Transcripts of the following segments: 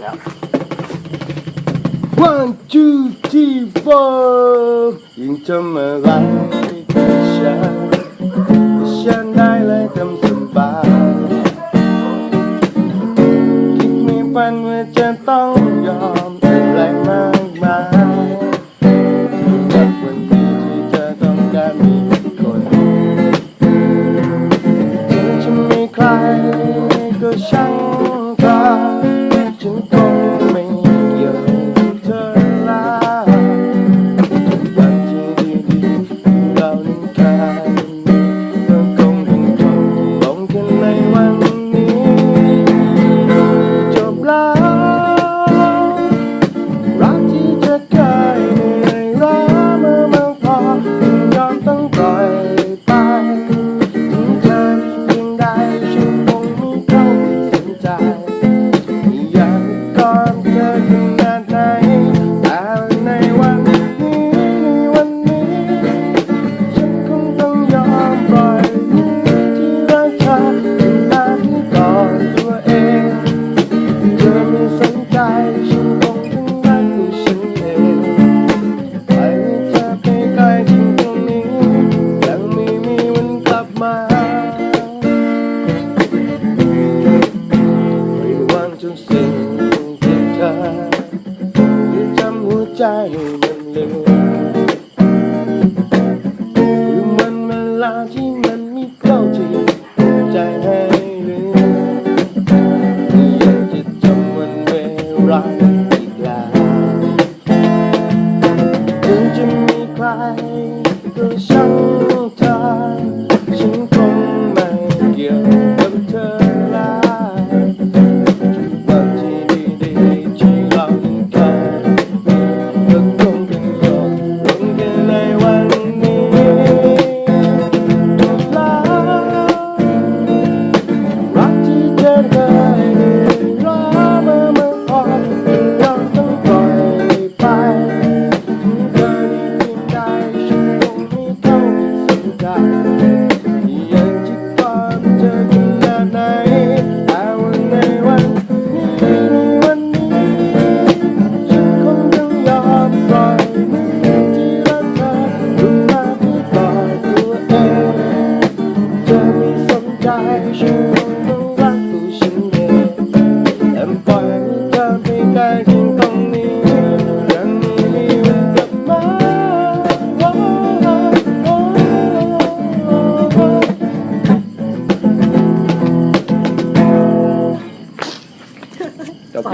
แล้ว one two three four ยิ่งจำอะไรก็ฉันฉันได้เลยทำสบายคิดไม่ฝันว่าจะต้องยอมอะไรมากมายจากวันที่ที่เธอต้องการมีคนถึงจะมีใครก็ช่าง จมันลืมลืมันเวลาที่มันไม่เข้าใจให้ลือยากจะจำวันเวลาอีกแล้วถึงจะมีใครก็ช่าง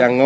ganó